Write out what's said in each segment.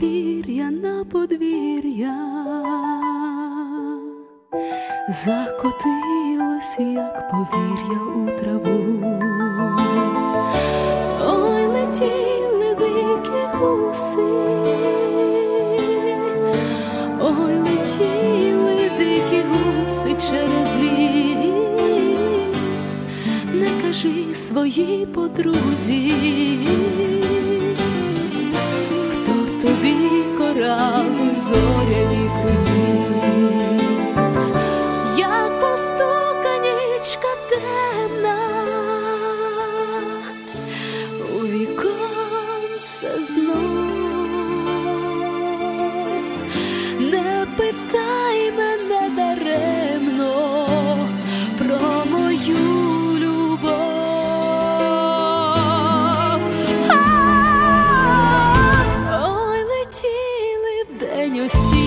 пір'я на подвір'я, закотилось, як повір'я у траву, ой летіли дикі гуси, ой летіли дикі гуси через ліс, не кажи своїй подрузі. зоряні хвилі. aussi.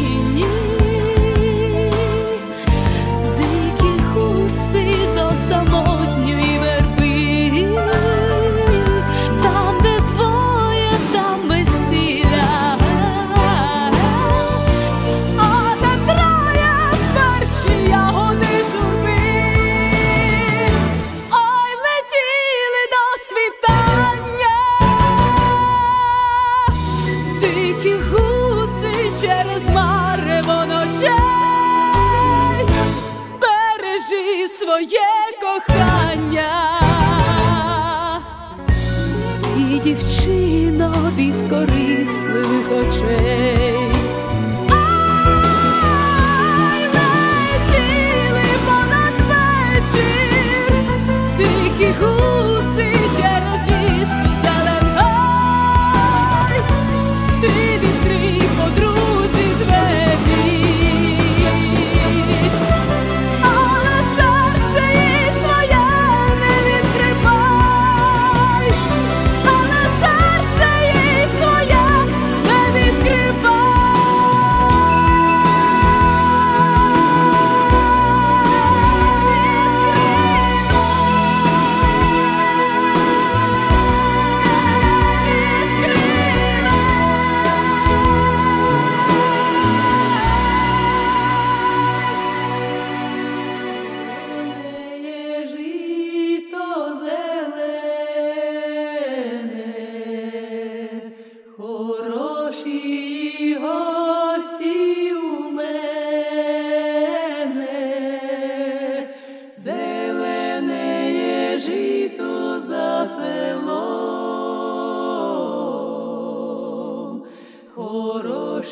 дівчино від корисливих очей.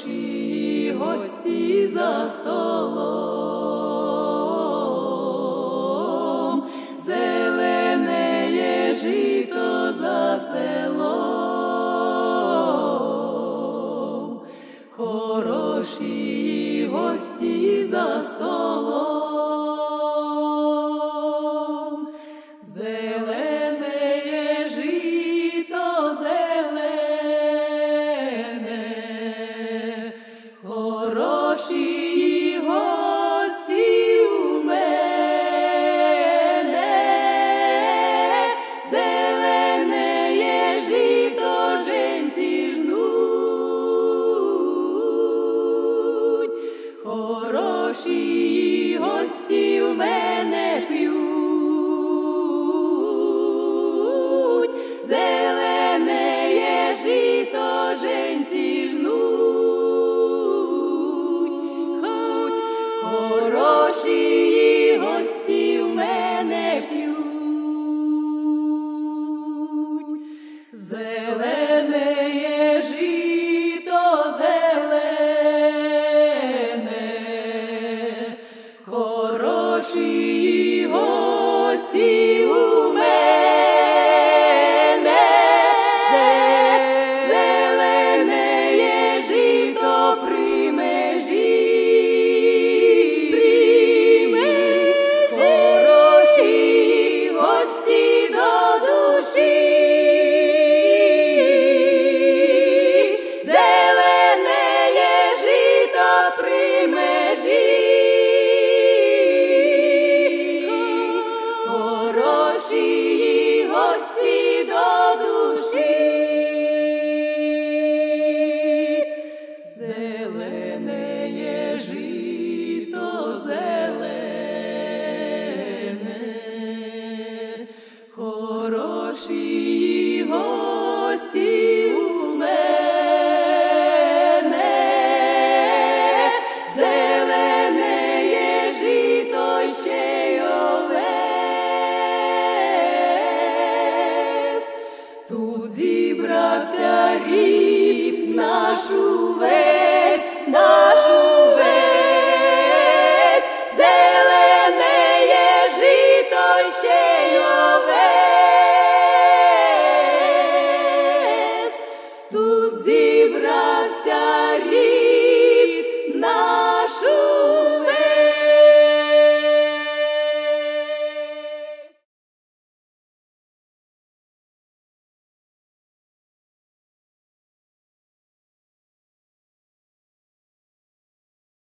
душі гості за столом, зелене є жито за селом, хороші гості за столом. Хороші гості у мене, зелене Вся рід наш увесь.